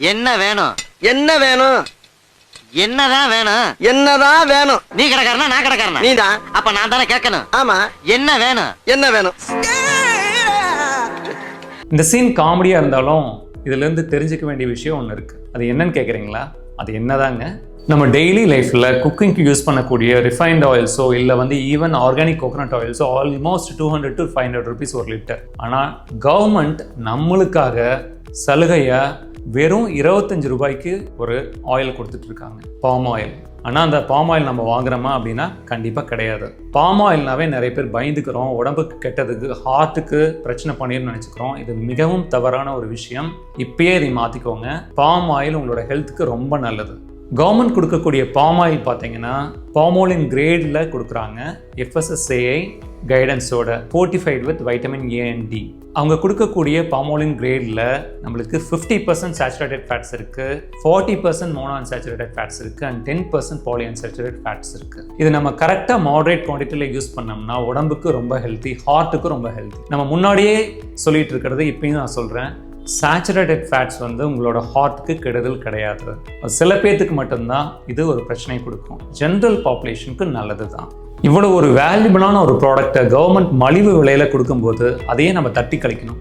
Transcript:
என்ன வேணும்? என்ன வேணும்? என்னதான் வேணும்? என்னதான் வேணும்? நீ கடைக்காரனா நான் கடைக்காரனா? நீதான் அப்ப நான் தானே கேட்கணும். ஆமா. என்ன வேணும்? என்ன வேணும்? இந்த சீன் காமெடியாக இருந்தாலும் இதுலேருந்து தெரிஞ்சுக்க வேண்டிய விஷயம் ஒன்று இருக்குது அது என்னன்னு கேட்குறீங்களா அது என்னதாங்க? நம்ம டெய்லி லைஃப்பில் குக்கிங்க்கு யூஸ் பண்ணக்கூடிய ரிஃபைன்ட் ஆயில்ஸோ இல்லை வந்து even organic coconut ஆயில்ஸோ almost two hundred to five hundred rupees ஒரு லிட்டர் ஆனால் கவர்மெண்ட் நம்மளுக்காக சலுகையாக வெறும் இருபத்தஞ்சு ரூபாய்க்கு ஒரு ஆயில் கொடுத்துட்டு இருக்காங்க பாம் ஆயில் ஆனால் அந்த பாம் ஆயில் நம்ம வாங்குறோமா அப்படின்னா கண்டிப்பாக கிடையாது. பாம் ஆயில்னாவே நிறைய பேர் பயந்துக்கிறோம் உடம்புக்கு கெட்டதுக்கு ஹார்ட்டுக்கு பிரச்சனை பண்ணிருன்னு நினச்சிக்கிறோம். இது மிகவும் தவறான ஒரு விஷயம். இப்பயே இதை மாற்றிக்கோங்க பாம் ஆயில் உங்களோட ஹெல்த்துக்கு ரொம்ப நல்லது. கவர்மெண்ட் கொடுக்கக்கூடிய பாம் ஆயில் பார்த்தீங்கன்னா பாமோலின் கிரேடில் கொடுக்குறாங்க FSSAI கைடன்ஸோட fortified with vitamin A and D அவங்க கொடுக்கக்கூடிய பாமோலின் கிரேடில் நம்மளுக்கு ஃபிஃப்டி பர்சன்ட் சேச்சுரேட்டட் ஃபேட்ஸ் இருக்குது forty percent mono unsaturated fats இருக்குது and ten percent poly unsaturated fats இருக்குது இது நம்ம கரெக்டாக மாடரேட் குவான்டிட்டியில் யூஸ் பண்ணோம்னா உடம்புக்கு ரொம்ப ஹெல்த்தி ஹார்ட்டுக்கு ரொம்ப ஹெல்த்தி நம்ம முன்னாடியே சொல்லிட்டு இருக்கிறது இப்பயும் நான் சொல்கிறேன் சேச்சுரேட்டட் ஃபேட்ஸ் வந்து உங்களோட ஹார்ட்டுக்கு கெடுதல் கிடையாது. சில பேர்த்துக்கு மட்டும்தான் இது ஒரு பிரச்சனை கொடுக்கும். ஜென்ரல் பாப்புலேஷனுக்கு நல்லது தான் இவ்வளோ ஒரு வேல்யூபிளான ஒரு ப்ராடக்டை கவர்மெண்ட் மலிவு விலையில் கொடுக்கும்போது அதையே நம்ம தட்டி கழிக்கணும்.